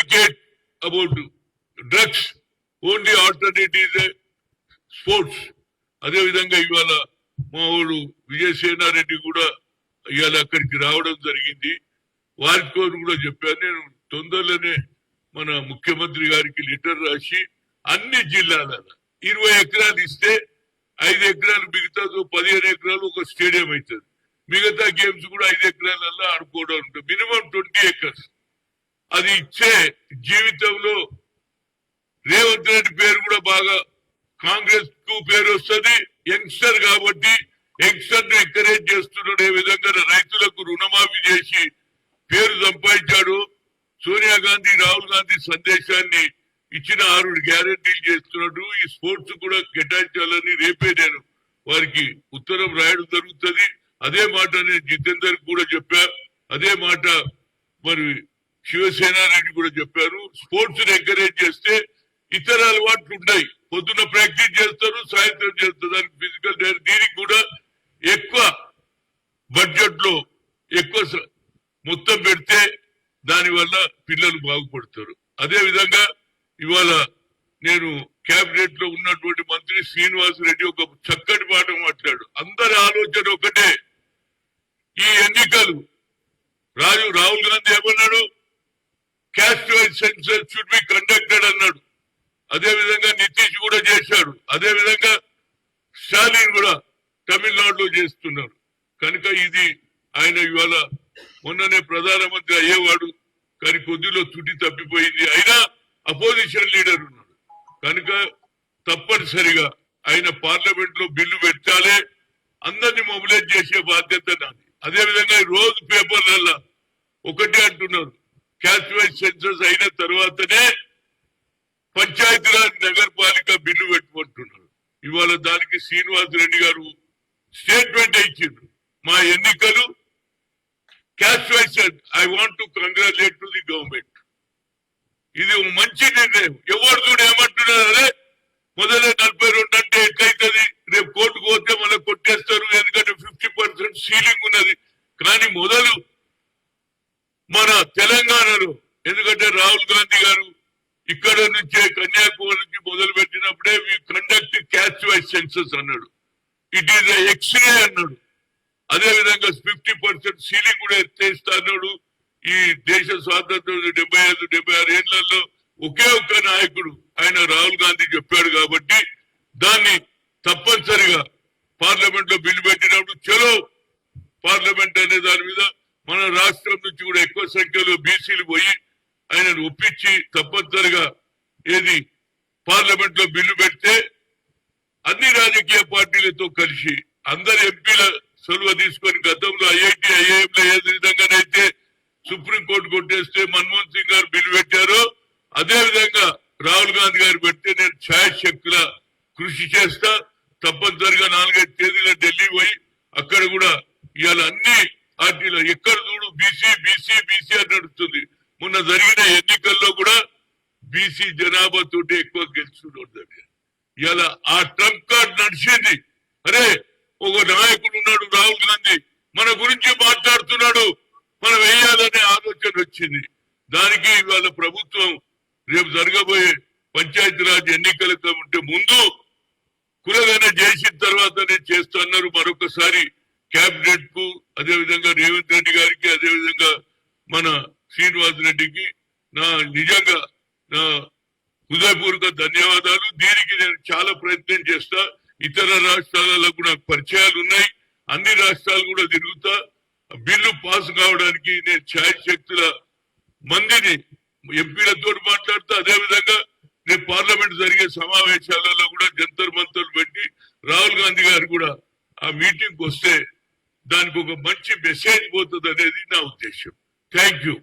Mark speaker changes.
Speaker 1: Educate about drugs only alternative sports అదే విధంగా ఇవాళ మా ఊరు విజయసేనారెడ్డి కూడా ఇవాళ అక్కడికి రావడం జరిగింది. వారితో కూడా చెప్పాను. నేను తొందరలోనే మన ముఖ్యమంత్రి గారికి లెటర్ రాసి అన్ని జిల్లాల ఇరవై ఎకరాలు ఇస్తే ఐదు ఎకరాలు మిగతా పదిహేను ఎకరాలు ఒక స్టేడియం అవుతుంది. మిగతా గేమ్స్ కూడా ఐదు ఎకరాలల్లో ఆడుకోవడం ఉంటుంది. Minimum twenty acres. అది ఇచ్చే జీవితంలో రేవంత్ రెడ్డి పేరు కూడా బాగా కాంగ్రెస్కు పేరు వస్తుంది. యంగ్స్టర్ కాబట్టి యంగ్స్టర్ను ఎంకరేజ్ చేస్తున్నాడు. ఏ విధంగా రైతులకు రుణమాఫీ చేసి పేరు సంపాదించాడు. సోనియా గాంధీ రాహుల్ గాంధీ సందేశాన్ని ఇచ్చిన ఆరు గ్యారంటీలు చేస్తున్నాడు. ఈ స్పోర్ట్స్ కూడా కేటాయించాలని రేపే నేను వారికి ఉత్తరం రాయడం జరుగుతుంది. అదే మాట నేను జితేందర్ కూడా చెప్పా. అదే మాట మరి శివసేన రెడ్డి కూడా చెప్పారు స్పోర్ట్స్ ఎంకరేజ్ చేస్తే ఇతర అలవాట్లు ఉన్నాయి. పొద్దున ప్రాక్టీస్ చేస్తారు సాయంత్రం చేస్తారు. దానికి ఫిజికల్ దీనికి కూడా ఎక్కువ బడ్జెట్లో ఎక్కువ మొత్తం పెడితే దానివల్ల పిల్లలు బాగుపడతారు. అదే విధంగా ఇవాళ నేను కేబినెట్లో ఉన్నటువంటి మంత్రి శ్రీనివాస్ రెడ్డి ఒక చక్కటి మాట మాట్లాడు అందరి ఆలోచన ఒకటే. ఈ ఎన్నికలు రాజు రాహుల్ గాంధీ ఏమన్నాడు? Caste census should be conducted అన్నాడు. అదే విధంగా నితీష్ కూడా చేశాడు. అదే విధంగా స్టాలిన్ కూడా తమిళనాడులో చేస్తున్నారు కనుక ఇది ఆయన ఇవాళ మొన్ననే ప్రధానమంత్రి అయ్యేవాడు కానీ కొద్దిలో తుడి తప్పిపోయింది. అయినా అపోజిషన్ లీడర్ ఉన్నాడు. కనుక తప్పనిసరిగా ఆయన పార్లమెంట్లో బిల్లు పెట్టాలి అందరిని మొబిలైజ్ చేసే బాధ్యత నాది. అదే విధంగా ఈ రోజు పేపర్లల్లా ఒకటే అంటున్నారు. క్యాస్ట్ సెన్సస్ అయిన తర్వాతనే పంచాయతీరాజ్ నగరపాలిక బిల్లు పెట్టుకుంటున్నారు. ఇవాళ దానికి శ్రీనివాస్ రెడ్డి గారు స్టేట్మెంట్ ఇచ్చిండ్రు. మా ఎన్నికలు caste I want to congratulate to the government. ఇది మంచి నిర్ణయం. ఎవరు చూడు ఏమంటున్నారు అరే మొదలే నలభై రెండు అంటే ఎట్లయితుంది? రేపు కోర్టుకు పోతే మళ్ళీ కొట్టేస్తారు ఎందుకంటే ఫిఫ్టీ పర్సెంట్ సీలింగ్ ఉన్నది. కానీ మొదలు మన తెలంగాణలో. ఎందుకంటే రాహుల్ గాంధీ గారు ఇక్కడ నుంచే కన్యాకుమారి నుంచి మొదలు పెట్టినప్పుడే we conduct caste wise census అన్నాడు ఇట్ ఈస్ ఎక్స్రే అన్నాడు. అదే విధంగా ఫిఫ్టీ పర్సెంట్ సీలింగ్ కూడా ఎత్తేస్తా అన్నాడు. ఈ దేశ స్వాతంత్రం డెబ్బై ఐదు డెబ్బై ఆరు ఏళ్ళలో ఒకే ఒక్క నాయకుడు ఆయన రాహుల్ గాంధీ చెప్పాడు కాబట్టి దాన్ని తప్పనిసరిగా పార్లమెంట్లో బిల్లు పెట్టినప్పుడు చలో పార్లమెంట్ అనే దాని మీద మన రాష్ట్రం నుంచి కూడా ఎక్కువ సంఖ్యలో బీసీలు పోయి ఆయనను ఒప్పించి తప్పనిసరిగా ఏది పార్లమెంట్లో బిల్లు పెడితే అన్ని రాజకీయ పార్టీలతో కలిసి అందరు ఎంపీల సొలువ తీసుకొని గతంలో ఐఐటి ఐఐఎం ఏ విధంగానైతే సుప్రీంకోర్టు కొట్టేస్తే మన్మోహన్ సింగ్ గారు బిల్లు పెట్టారో అదే విధంగా రాహుల్ గాంధీ గారు పెడితే నేను ఛాయశక్తుల కృషి చేస్తా తప్పనిసరిగా నాలుగైదు తేదీల ఢిల్లీ పోయి అక్కడ కూడా ఇవాళ అన్ని పార్టీలో ఎక్కడ చూడు బీసీ బీసీ బీసీ అని నడుస్తుంది. మొన్న జరిగిన ఎన్నికల్లో కూడా బీసీ జనాభా తోటి ఎక్కువ గెలుచుకుంటుంది ఇలా ఆ ట్రంప్ కార్డ్ నడిచింది. అరే ఒక నాయకుడు ఉన్నాడు రాహుల్ గాంధీ. మన గురించి మాట్లాడుతున్నాడు. మనం వేయాలనే ఆలోచన వచ్చింది. దానికి ఇవాళ ప్రభుత్వం రేపు జరగబోయే పంచాయతీరాజ్ ఎన్నికలతో ఉంటే ముందు కులగన చేసిన తర్వాతనే చేస్తున్నారు మరొకసారి. కేబినెట్కు అదే విధంగా రేవంత్ రెడ్డి గారికి అదే విధంగా మన శ్రీనివాస్ రెడ్డికి నా నిజంగా నా హృదయపూర్వక ధన్యవాదాలు. దీనికి నేను చాలా ప్రయత్నం చేస్తా. ఇతర రాష్ట్రాలలో కూడా పరిచయాలు ఉన్నాయి. అన్ని రాష్ట్రాలు కూడా తిరుగుతా. బిల్లు పాస్ కావడానికి నేను ఛాయ్ శక్తుల మందిని ఎంపీలతో మాట్లాడుతూ. అదే విధంగా నేను పార్లమెంట్ జరిగే సమావేశాలలో కూడా జంతర్ మంతర్లు పెట్టి రాహుల్ గాంధీ గారు కూడా ఆ మీటింగ్ వస్తే దానికి ఒక మంచి మెసేజ్ పోతుంది అనేది నా ఉద్దేశం. Thank you